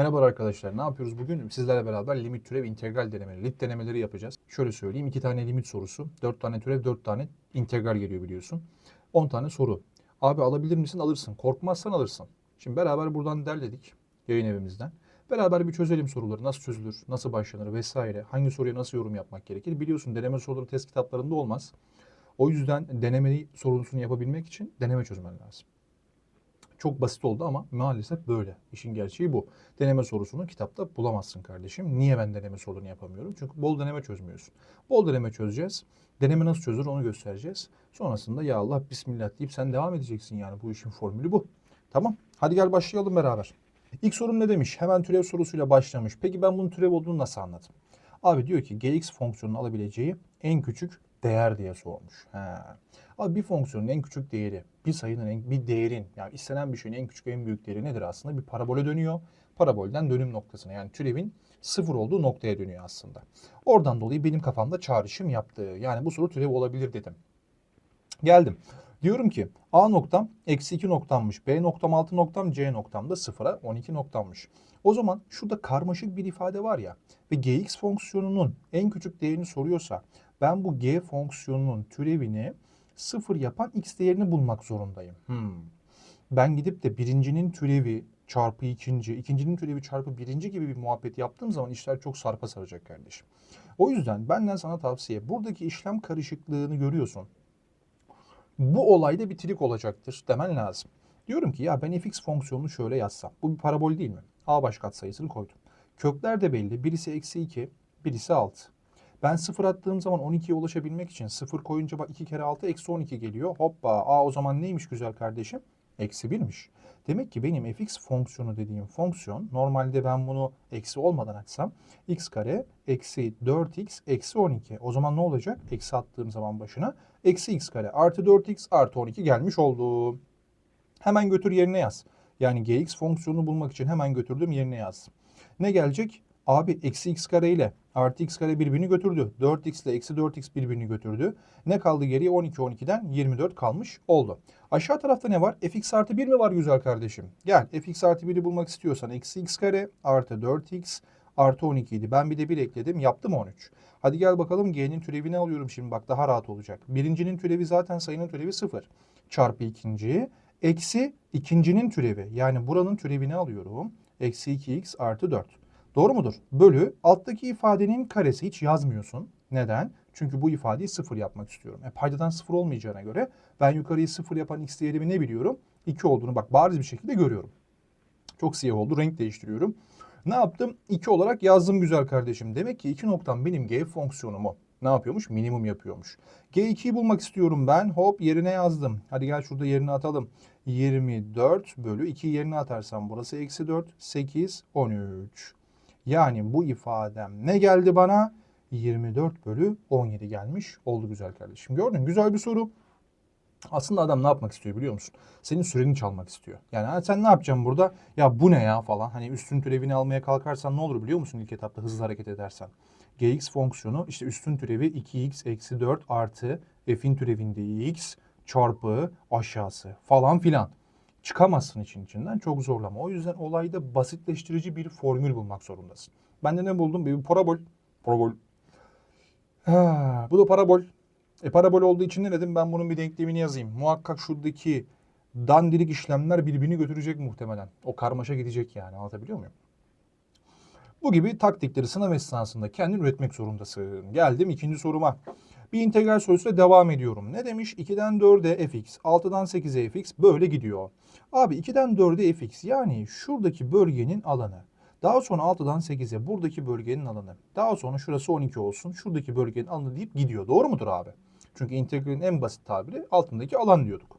Merhaba arkadaşlar. Ne yapıyoruz bugün? Sizlerle beraber limit türev integral denemeleri, lit denemeleri yapacağız. Şöyle söyleyeyim. 2 tane limit sorusu, 4 tane türev, 4 tane integral geliyor biliyorsun. 10 tane soru. Abi alabilir misin? Alırsın. Korkmazsan alırsın. Şimdi beraber buradan derledik yayın evimizden. Beraber bir çözelim soruları. Nasıl çözülür, nasıl başlanır vesaire. Hangi soruya nasıl yorum yapmak gerekir? Biliyorsun deneme soruları test kitaplarında olmaz. O yüzden denemeli sorusunu yapabilmek için deneme çözmen lazım. Çok basit oldu ama maalesef böyle. İşin gerçeği bu. Deneme sorusunu kitapta bulamazsın kardeşim. Niye ben deneme sorunu yapamıyorum? Çünkü bol deneme çözmüyorsun. Bol deneme çözeceğiz. Deneme nasıl çözülür onu göstereceğiz. Sonrasında ya Allah bismillah deyip sen devam edeceksin yani. Bu işin formülü bu. Tamam. Hadi gel başlayalım beraber. İlk sorum ne demiş? Hemen türev sorusuyla başlamış. Peki ben bunun türev olduğunu nasıl anladım? Abi diyor ki gx fonksiyonunun alabileceği en küçük değer diye sormuş. He. Abi bir fonksiyonun en küçük değeri, bir sayının en, bir değerin, yani istenen bir şeyin en küçük en büyük değeri nedir aslında? Bir parabole dönüyor. Parabolden dönüm noktasına yani türevin sıfır olduğu noktaya dönüyor aslında. Oradan dolayı benim kafamda çağrışım yaptı. Yani bu soru türev olabilir dedim. Geldim. Diyorum ki A noktam eksi 2 noktammış. B noktam 6 noktam. C noktam da 0'a 12 noktammış. O zaman şurada karmaşık bir ifade var ya ve gx fonksiyonunun en küçük değerini soruyorsa ben bu g fonksiyonunun türevini 0 yapan x değerini bulmak zorundayım. Hmm. Ben gidip de birincinin türevi çarpı ikinci, ikincinin türevi çarpı birinci gibi bir muhabbet yaptığım zaman işler çok sarpa saracak kardeşim. O yüzden benden sana tavsiye buradaki işlem karışıklığını görüyorsun bu olayda bir trik olacaktır demen lazım. Diyorum ki ya ben fx fonksiyonunu şöyle yazsam. Bu bir parabol değil mi? A baş katsayısını koydum. Kökler de belli. Birisi eksi 2, birisi 6. Ben 0 attığım zaman 12'ye ulaşabilmek için 0 koyunca bak 2 kere 6 eksi 12 geliyor. Hoppa a o zaman neymiş güzel kardeşim? Eksi 1'miş. Demek ki benim fx fonksiyonu dediğim fonksiyon normalde ben bunu eksi olmadan açsam x kare eksi 4x eksi 12. O zaman ne olacak? Eksi attığım zaman başına eksi x kare artı 4x artı 12 gelmiş oldu. Hemen götür yerine yaz. Yani gx fonksiyonunu bulmak için hemen götürdüm yerine yaz. Ne gelecek? Abi eksi x kare ile artı x kare birbirini götürdü. 4x ile eksi 4x birbirini götürdü. Ne kaldı geriye? 12 12'den 24 kalmış oldu. Aşağı tarafta ne var? fx artı 1 mi var güzel kardeşim? Gel fx artı 1'i bulmak istiyorsan eksi x kare artı 4x artı 12 idi. Ben bir de 1 ekledim. Yaptım 13. Hadi gel bakalım g'nin türevini alıyorum şimdi bak daha rahat olacak. Birincinin türevi zaten sayının türevi 0. Çarpı ikinci eksi ikincinin türevi. Yani buranın türevini alıyorum. Eksi 2x artı 4. Doğru mudur? Bölü alttaki ifadenin karesi hiç yazmıyorsun. Neden? Çünkü bu ifadeyi sıfır yapmak istiyorum. E paydadan sıfır olmayacağına göre ben yukarıyı sıfır yapan x değerimi ne biliyorum? 2 olduğunu bak bariz bir şekilde görüyorum. Çok siyah oldu. Renk değiştiriyorum. Ne yaptım? 2 olarak yazdım güzel kardeşim. Demek ki 2 noktam benim g fonksiyonumu ne yapıyormuş? Minimum yapıyormuş. G2'yi bulmak istiyorum ben. Hop yerine yazdım. Hadi gel şurada yerine atalım. 24 bölü 2 yerine atarsam burası eksi 4, 8, 13. Yani bu ifadem ne geldi bana? 24 bölü 17 gelmiş. Oldu güzel kardeşim. Gördün güzel bir soru. Aslında adam ne yapmak istiyor biliyor musun? Senin süreni çalmak istiyor. Yani sen ne yapacaksın burada? Ya bu ne ya falan. Hani üstün türevini almaya kalkarsan ne olur biliyor musun ilk etapta hızlı hareket edersen? gx fonksiyonu işte üstün türevi 2x eksi 4 artı f'in türevinde x çarpı aşağısı falan filan. Çıkamazsın için içinden çok zorlama. O yüzden olayda basitleştirici bir formül bulmak zorundasın. Ben de ne buldum? Bir parabol. Parabol. Ha, bu da parabol. E parabol olduğu için ne dedim? Ben bunun bir denklemini yazayım. Muhakkak şuradaki dandirik işlemler birbirini götürecek muhtemelen. O karmaşa gidecek yani. Anlatabiliyor muyum? Bu gibi taktikleri sınav esnasında kendin üretmek zorundasın. Geldim ikinci soruma. Bir integral sorusuyla devam ediyorum. Ne demiş? 2'den 4'e fx, 6'dan 8'e fx böyle gidiyor. Abi 2'den 4'e fx yani şuradaki bölgenin alanı. Daha sonra 6'dan 8'e buradaki bölgenin alanı. Daha sonra şurası 12 olsun. Şuradaki bölgenin alanı deyip gidiyor. Doğru mudur abi? Çünkü integralin en basit tabiri altındaki alan diyorduk.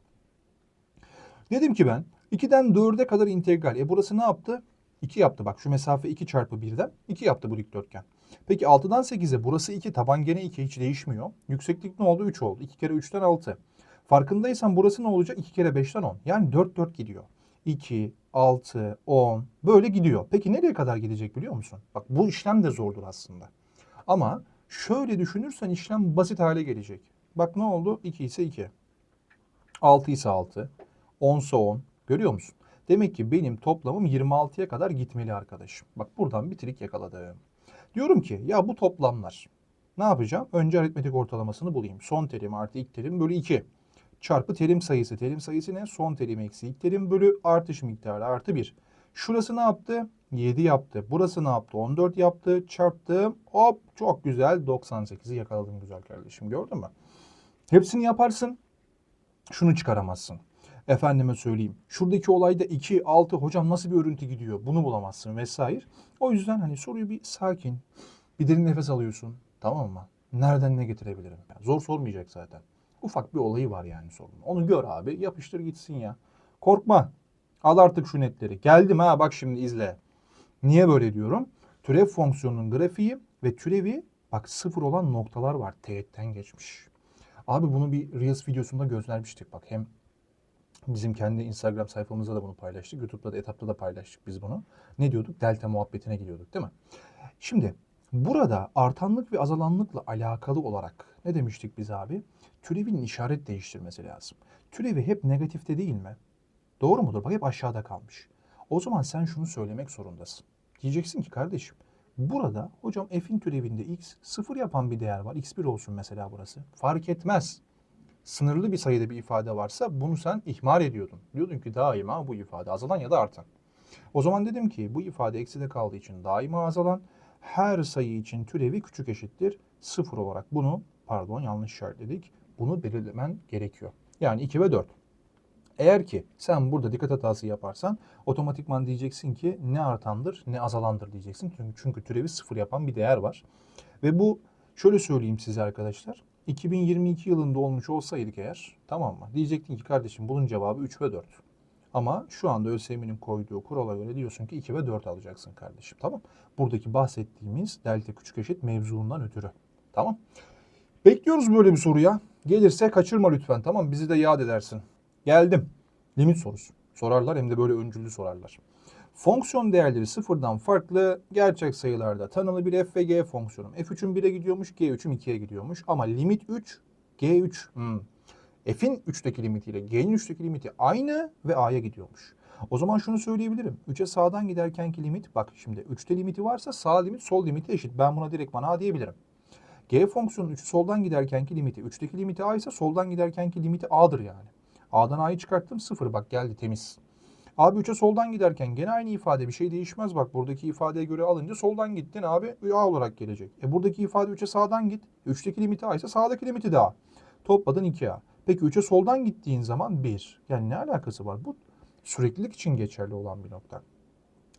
Dedim ki ben 2'den 4'e kadar integral. E burası ne yaptı? 2 yaptı. Bak şu mesafe 2 çarpı 1'den 2 yaptı bu dikdörtgen. Peki 6'dan 8'e burası 2. Taban gene 2 hiç değişmiyor. Yükseklik ne oldu? 3 oldu. 2 kere 3'ten 6. Farkındaysan burası ne olacak? 2 kere 5'ten 10. Yani 4 4 gidiyor. 2, 6, 10 böyle gidiyor. Peki nereye kadar gidecek biliyor musun? Bak bu işlem de zordur aslında. Ama şöyle düşünürsen işlem basit hale gelecek. Bak ne oldu? 2 ise 2. 6 ise 6. 10 ise 10. Görüyor musun? Demek ki benim toplamım 26'ya kadar gitmeli arkadaşım. Bak buradan bir trik yakaladım. Diyorum ki ya bu toplamlar ne yapacağım? Önce aritmetik ortalamasını bulayım. Son terim artı ilk terim bölü 2. Çarpı terim sayısı. Terim sayısı ne? Son terim eksi ilk terim bölü artış miktarı artı 1. Şurası ne yaptı? 7 yaptı. Burası ne yaptı? 14 yaptı. Çarptım. Hop çok güzel. 98'i yakaladım güzel kardeşim. Gördün mü? Hepsini yaparsın. Şunu çıkaramazsın. Efendime söyleyeyim. Şuradaki olayda 2, 6 hocam nasıl bir örüntü gidiyor? Bunu bulamazsın vesaire. O yüzden hani soruyu bir sakin, bir derin nefes alıyorsun. Tamam mı? Nereden ne getirebilirim? Yani zor sormayacak zaten. Ufak bir olayı var yani sorunun. Onu gör abi. Yapıştır gitsin ya. Korkma. Al artık şu netleri. Geldim ha bak şimdi izle. Niye böyle diyorum? Türev fonksiyonunun grafiği ve türevi bak sıfır olan noktalar var. Teğetten geçmiş. Abi bunu bir Reels videosunda gözlermiştik. Bak hem bizim kendi Instagram sayfamızda da bunu paylaştık. YouTube'da da etapta da paylaştık biz bunu. Ne diyorduk? Delta muhabbetine gidiyorduk değil mi? Şimdi burada artanlık ve azalanlıkla alakalı olarak ne demiştik biz abi? Türevin işaret değiştirmesi lazım. Türevi hep negatifte değil mi? Doğru mudur? Bak hep aşağıda kalmış. O zaman sen şunu söylemek zorundasın. Diyeceksin ki kardeşim burada hocam f'in türevinde x sıfır yapan bir değer var. x1 olsun mesela burası. Fark etmez. Sınırlı bir sayıda bir ifade varsa bunu sen ihmal ediyordun. Diyordun ki daima bu ifade azalan ya da artan. O zaman dedim ki bu ifade ekside kaldığı için daima azalan. Her sayı için türevi küçük eşittir. Sıfır olarak bunu pardon yanlış işaretledik. Bunu belirlemen gerekiyor. Yani 2 ve 4. Eğer ki sen burada dikkat hatası yaparsan otomatikman diyeceksin ki ne artandır ne azalandır diyeceksin. Çünkü, çünkü türevi sıfır yapan bir değer var. Ve bu şöyle söyleyeyim size arkadaşlar. 2022 yılında olmuş olsaydık eğer tamam mı? Diyecektin ki kardeşim bunun cevabı 3 ve 4. Ama şu anda ÖSYM'nin koyduğu kurala göre diyorsun ki 2 ve 4 alacaksın kardeşim. Tamam. Buradaki bahsettiğimiz delta küçük eşit mevzuundan ötürü. Tamam. Bekliyoruz böyle bir soruya. Gelirse kaçırma lütfen tamam Bizi de yad edersin. Geldim. Limit sorusu. Sorarlar hem de böyle öncüllü sorarlar. Fonksiyon değerleri sıfırdan farklı gerçek sayılarda tanımlı bir f ve g fonksiyonum. f3'ün 1'e gidiyormuş, g3'ün 2'ye gidiyormuş. Ama limit 3, g3. Hmm. F'in 3'teki limitiyle G'nin 3'teki limiti aynı ve A'ya gidiyormuş. O zaman şunu söyleyebilirim. 3'e sağdan giderkenki limit bak şimdi 3'te limiti varsa sağ limit sol limiti eşit. Ben buna direkt bana A diyebilirim. G fonksiyonun 3'ü soldan giderkenki limiti 3'teki limiti A ise soldan giderkenki limiti A'dır yani. A'dan A'yı çıkarttım 0 bak geldi temiz. Abi 3'e soldan giderken gene aynı ifade bir şey değişmez. Bak buradaki ifadeye göre alınca soldan gittin abi A olarak gelecek. E buradaki ifade 3'e sağdan git. 3'teki limiti A ise sağdaki limiti de A. Topladın 2A. Peki 3'e soldan gittiğin zaman 1. Yani ne alakası var? Bu süreklilik için geçerli olan bir nokta.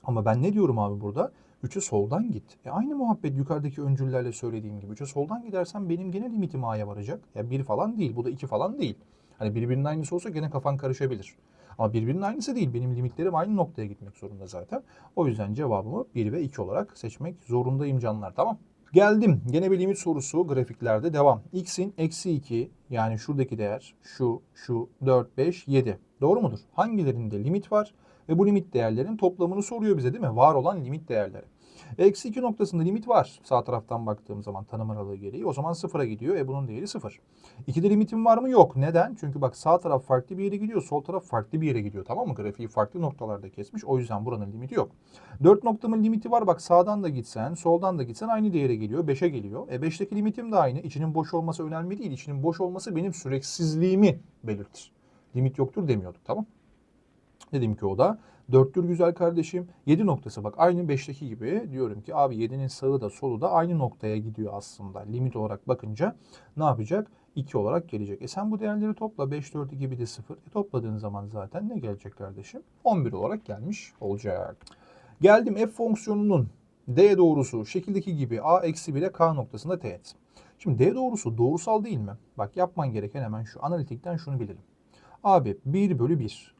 Ama ben ne diyorum abi burada? 3'e soldan git. E aynı muhabbet yukarıdaki öncüllerle söylediğim gibi. 3'e soldan gidersen benim gene limitim A'ya varacak. Ya 1 falan değil. Bu da 2 falan değil. Hani birbirinin aynısı olsa gene kafan karışabilir. Ama birbirinin aynısı değil. Benim limitlerim aynı noktaya gitmek zorunda zaten. O yüzden cevabımı 1 ve 2 olarak seçmek zorundayım canlar. Tamam. Geldim. Gene bir limit sorusu grafiklerde devam. X'in eksi 2 yani şuradaki değer şu, şu, 4, 5, 7. Doğru mudur? Hangilerinde limit var? Ve bu limit değerlerin toplamını soruyor bize değil mi? Var olan limit değerleri. Eksi 2 noktasında limit var. Sağ taraftan baktığım zaman tanım aralığı gereği. O zaman sıfıra gidiyor. E bunun değeri sıfır. 2'de limitim var mı? Yok. Neden? Çünkü bak sağ taraf farklı bir yere gidiyor. Sol taraf farklı bir yere gidiyor. Tamam mı? Grafiği farklı noktalarda kesmiş. O yüzden buranın limiti yok. 4 noktamın limiti var. Bak sağdan da gitsen, soldan da gitsen aynı değere geliyor. 5'e geliyor. E 5'teki limitim de aynı. İçinin boş olması önemli değil. İçinin boş olması benim süreksizliğimi belirtir. Limit yoktur demiyorduk. Tamam Dedim ki o da Dörttür güzel kardeşim. 7 noktası bak aynı 5'teki gibi diyorum ki abi 7'nin sağı da solu da aynı noktaya gidiyor aslında. Limit olarak bakınca ne yapacak? 2 olarak gelecek. E sen bu değerleri topla. 5, 4, 2 bir de 0. E topladığın zaman zaten ne gelecek kardeşim? 11 olarak gelmiş olacak. Geldim f fonksiyonunun d doğrusu şekildeki gibi a eksi 1'e k noktasında teğet. Şimdi d doğrusu doğrusal değil mi? Bak yapman gereken hemen şu analitikten şunu bilelim. Abi 1 bölü 1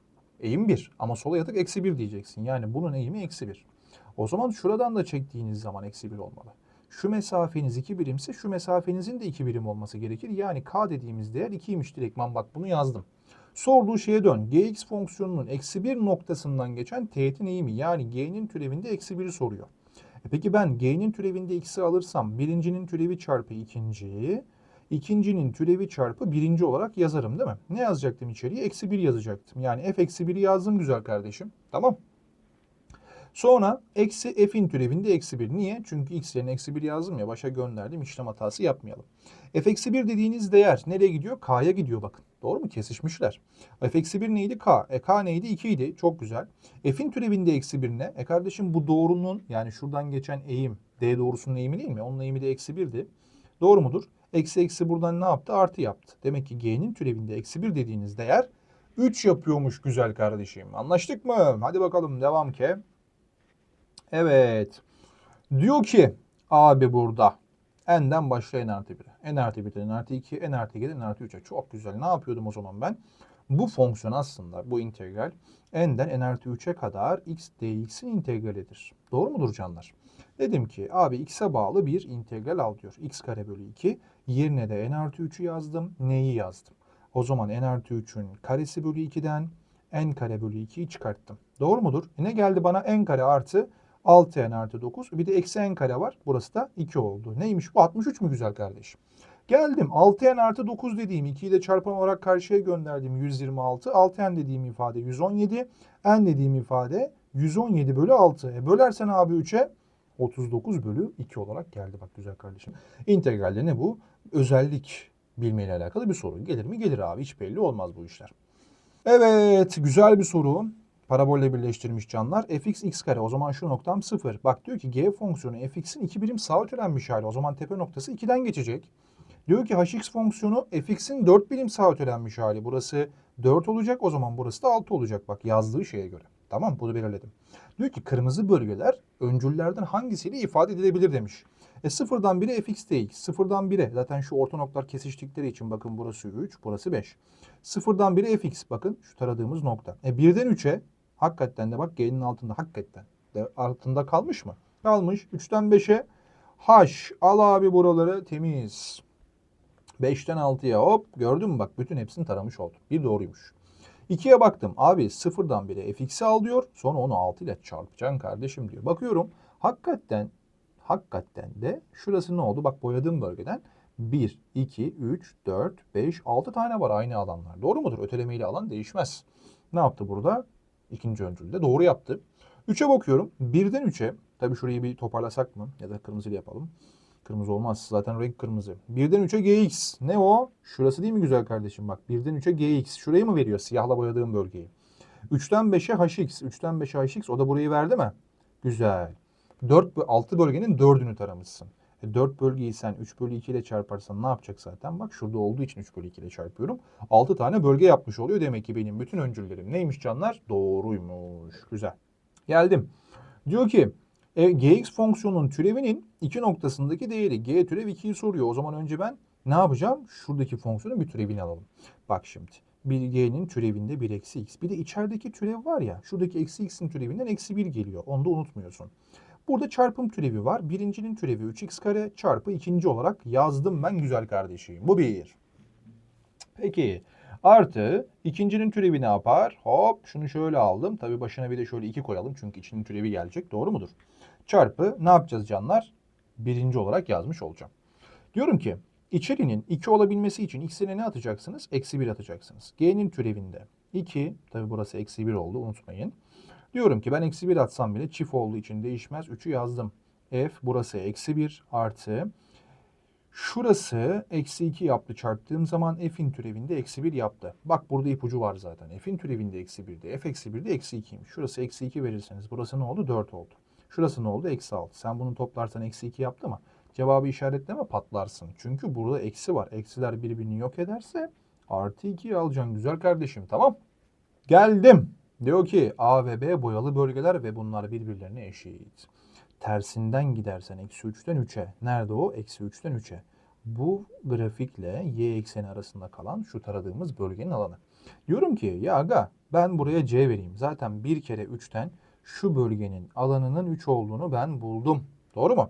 Eğim 1 ama sola yatık eksi 1 diyeceksin. Yani bunun eğimi eksi 1. O zaman şuradan da çektiğiniz zaman eksi 1 olmalı. Şu mesafeniz 2 birimse şu mesafenizin de 2 birim olması gerekir. Yani k dediğimiz değer 2'ymiş direktman bak bunu yazdım. Sorduğu şeye dön. gx fonksiyonunun eksi 1 noktasından geçen teğetin eğimi yani g'nin türevinde eksi 1'i soruyor. E peki ben g'nin türevinde x'i alırsam birincinin türevi çarpı ikinciyi ikincinin türevi çarpı birinci olarak yazarım değil mi? Ne yazacaktım içeriye? Eksi 1 yazacaktım. Yani f eksi 1'i yazdım güzel kardeşim. Tamam. Sonra eksi f'in türevinde eksi 1. Niye? Çünkü x yerine eksi 1 yazdım ya başa gönderdim işlem hatası yapmayalım. f eksi 1 dediğiniz değer nereye gidiyor? K'ya gidiyor bakın. Doğru mu? Kesişmişler. f eksi 1 neydi? K. E k neydi? 2 idi. Çok güzel. F'in türevinde eksi 1 ne? E kardeşim bu doğrunun yani şuradan geçen eğim D doğrusunun eğimi değil mi? Onun eğimi de eksi 1'di. Doğru mudur? Eksi eksi buradan ne yaptı? Artı yaptı. Demek ki G'nin türevinde eksi 1 dediğiniz değer 3 yapıyormuş güzel kardeşim. Anlaştık mı? Hadi bakalım devam ki. Evet. Diyor ki abi burada n'den başla n artı 1'e. n artı 1'den n artı 2, n artı 2'den n artı 3'e. Çok güzel. Ne yapıyordum o zaman ben? Bu fonksiyon aslında bu integral n'den n artı 3'e kadar x dx'in integralidir. Doğru mudur canlar? Dedim ki abi x'e bağlı bir integral al diyor. x kare bölü 2. Yerine de n artı 3'ü yazdım. N'yi yazdım. O zaman n artı 3'ün karesi bölü 2'den n kare bölü 2'yi çıkarttım. Doğru mudur? E ne geldi bana n kare artı 6n artı 9. Bir de eksi n kare var. Burası da 2 oldu. Neymiş bu? 63 mü güzel kardeşim? Geldim 6n artı 9 dediğim 2'yi de çarpan olarak karşıya gönderdim 126. 6n dediğim ifade 117. n dediğim ifade 117 bölü 6. E bölersen abi 3'e 39 bölü 2 olarak geldi. Bak güzel kardeşim. İntegralde ne bu? Özellik bilmeyle alakalı bir soru. Gelir mi? Gelir abi. Hiç belli olmaz bu işler. Evet. Güzel bir soru. Parabolle birleştirmiş canlar. fx x kare. O zaman şu noktam 0. Bak diyor ki g fonksiyonu fx'in 2 birim sağa ötelenmiş hali. O zaman tepe noktası 2'den geçecek. Diyor ki hx fonksiyonu fx'in 4 birim sağa ötelenmiş hali. Burası 4 olacak. O zaman burası da 6 olacak. Bak yazdığı şeye göre. Tamam bunu belirledim. Diyor ki kırmızı bölgeler öncüllerden hangisiyle ifade edilebilir demiş. E sıfırdan 1'e fx dx. Sıfırdan 1'e zaten şu orta noktalar kesiştikleri için bakın burası 3, burası 5. Sıfırdan 1'e fx bakın şu taradığımız nokta. E 1'den 3'e hakikaten de bak g'nin altında hakikaten de altında kalmış mı? Kalmış. 3'ten 5'e h al abi buraları temiz. 5'ten 6'ya hop gördün mü bak bütün hepsini taramış oldum. Bir doğruymuş. 2'ye baktım. Abi sıfırdan 1'e fx'i al diyor. Sonra onu 6 ile çarpacaksın kardeşim diyor. Bakıyorum hakikaten hakikaten de şurası ne oldu? Bak boyadığım bölgeden 1, 2, 3, 4, 5, 6 tane var aynı alanlar. Doğru mudur? Ötelemeyle alan değişmez. Ne yaptı burada? İkinci öncülde doğru yaptı. 3'e bakıyorum. 1'den 3'e tabii şurayı bir toparlasak mı? Ya da kırmızıyla yapalım. Kırmızı olmaz. Zaten renk kırmızı. 1'den 3'e gx. Ne o? Şurası değil mi güzel kardeşim? Bak 1'den 3'e gx. Şurayı mı veriyor? Siyahla boyadığım bölgeyi. 3'ten 5'e hx. 3'ten 5'e hx. O da burayı verdi mi? Güzel. 4, 6 bölgenin 4'ünü taramışsın. E 4 bölgeyi sen 3 bölü 2 ile çarparsan ne yapacak zaten? Bak şurada olduğu için 3 bölü 2 ile çarpıyorum. 6 tane bölge yapmış oluyor. Demek ki benim bütün öncüllerim neymiş canlar? Doğruymuş. Güzel. Geldim. Diyor ki e, gx fonksiyonunun türevinin iki noktasındaki değeri g türev 2'yi soruyor. O zaman önce ben ne yapacağım? Şuradaki fonksiyonun bir türevini alalım. Bak şimdi. Bir g'nin türevinde 1 eksi x. Bir de içerideki türev var ya. Şuradaki eksi x'in türevinden eksi 1 geliyor. Onu da unutmuyorsun. Burada çarpım türevi var. Birincinin türevi 3x kare çarpı ikinci olarak yazdım ben güzel kardeşim. Bu bir. Peki. Artı ikincinin türevi ne yapar? Hop şunu şöyle aldım. Tabii başına bir de şöyle 2 koyalım. Çünkü içinin türevi gelecek. Doğru mudur? Çarpı ne yapacağız canlar? Birinci olarak yazmış olacağım. Diyorum ki içerinin 2 olabilmesi için x'ine ne atacaksınız? Eksi 1 atacaksınız. G'nin türevinde 2. Tabii burası eksi 1 oldu unutmayın. Diyorum ki ben eksi 1 atsam bile çift olduğu için değişmez. 3'ü yazdım. F burası eksi 1 artı Şurası eksi 2 yaptı çarptığım zaman f'in türevinde eksi 1 yaptı. Bak burada ipucu var zaten. F'in türevinde eksi 1'de. F eksi 1'de eksi 2'ymiş. Şurası eksi 2 verirseniz burası ne oldu? 4 oldu. Şurası ne oldu? Eksi 6. Sen bunu toplarsan eksi 2 yaptı mı? Cevabı işaretleme patlarsın. Çünkü burada eksi var. Eksiler birbirini yok ederse artı 2'yi alacaksın güzel kardeşim. Tamam. Geldim. Diyor ki A ve B boyalı bölgeler ve bunlar birbirlerine eşit. Tersinden gidersen eksi 3'ten 3'e. Nerede o? Eksi 3'ten 3'e. Bu grafikle y ekseni arasında kalan şu taradığımız bölgenin alanı. Diyorum ki ya aga ben buraya c vereyim. Zaten bir kere 3'ten şu bölgenin alanının 3 olduğunu ben buldum. Doğru mu?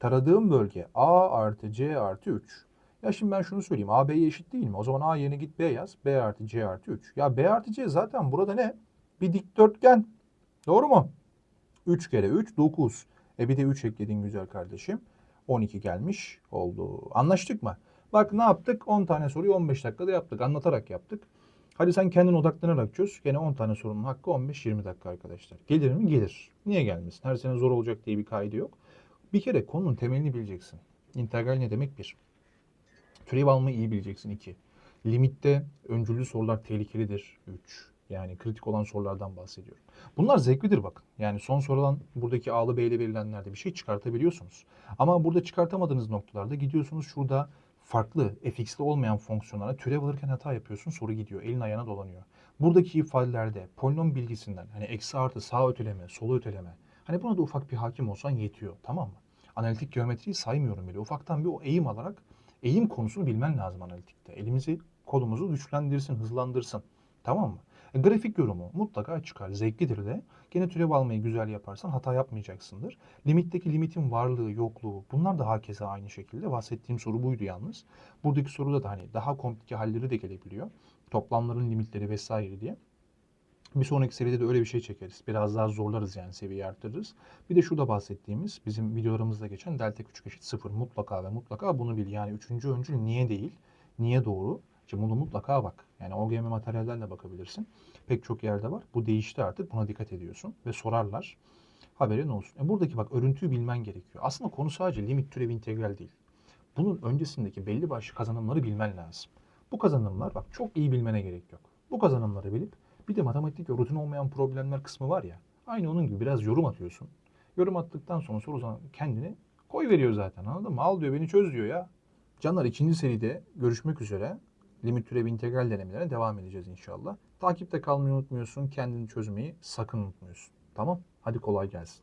Taradığım bölge a artı c artı 3. Ya şimdi ben şunu söyleyeyim. A B'ye eşit değil mi? O zaman A yerine git B yaz. B artı C artı 3. Ya B artı C zaten burada ne? Bir dikdörtgen. Doğru mu? 3 kere 3 9. E bir de 3 ekledin güzel kardeşim. 12 gelmiş oldu. Anlaştık mı? Bak ne yaptık? 10 tane soruyu 15 dakikada yaptık. Anlatarak yaptık. Hadi sen kendin odaklanarak çöz. Gene 10 tane sorunun hakkı 15-20 dakika arkadaşlar. Gelir mi? Gelir. Niye gelmesin? Her sene zor olacak diye bir kaydı yok. Bir kere konunun temelini bileceksin. İntegral ne demek? Bir. Türev almayı iyi bileceksin. iki. Limitte öncüllü sorular tehlikelidir. Üç. Yani kritik olan sorulardan bahsediyorum. Bunlar zevklidir bakın. Yani son sorulan buradaki A'lı B'li verilenlerde bir şey çıkartabiliyorsunuz. Ama burada çıkartamadığınız noktalarda gidiyorsunuz şurada farklı fx'li olmayan fonksiyonlara türev alırken hata yapıyorsun soru gidiyor. Elin ayağına dolanıyor. Buradaki ifadelerde polinom bilgisinden hani eksi artı sağ öteleme, sol öteleme. Hani buna da ufak bir hakim olsan yetiyor. Tamam mı? Analitik geometriyi saymıyorum bile. Ufaktan bir o eğim alarak eğim konusunu bilmen lazım analitikte. Elimizi kolumuzu güçlendirsin, hızlandırsın. Tamam mı? E, grafik yorumu mutlaka çıkar. Zevklidir de. Gene türev almayı güzel yaparsan hata yapmayacaksındır. Limitteki limitin varlığı, yokluğu bunlar da hakeza aynı şekilde. Bahsettiğim soru buydu yalnız. Buradaki soruda da hani daha komplike halleri de gelebiliyor. Toplamların limitleri vesaire diye. Bir sonraki seride de öyle bir şey çekeriz. Biraz daha zorlarız yani seviyeyi arttırırız. Bir de şurada bahsettiğimiz bizim videolarımızda geçen delta küçük eşit sıfır mutlaka ve mutlaka bunu bil. Yani üçüncü öncül niye değil, niye doğru? Şimdi bunu mutlaka bak. Yani OGM materyalden de bakabilirsin. Pek çok yerde var. Bu değişti artık. Buna dikkat ediyorsun ve sorarlar. Haberin olsun. E buradaki bak örüntüyü bilmen gerekiyor. Aslında konu sadece limit türev integral değil. Bunun öncesindeki belli başlı kazanımları bilmen lazım. Bu kazanımlar bak çok iyi bilmene gerek yok. Bu kazanımları bilip bir de matematik ve rutin olmayan problemler kısmı var ya. Aynı onun gibi biraz yorum atıyorsun. Yorum attıktan sonra soru sana kendini koy veriyor zaten anladın mı? Al diyor beni çöz diyor ya. Canlar ikinci seride görüşmek üzere. Limit türevi integral denemelerine devam edeceğiz inşallah. Takipte kalmayı unutmuyorsun. Kendini çözmeyi sakın unutmuyorsun. Tamam? Hadi kolay gelsin.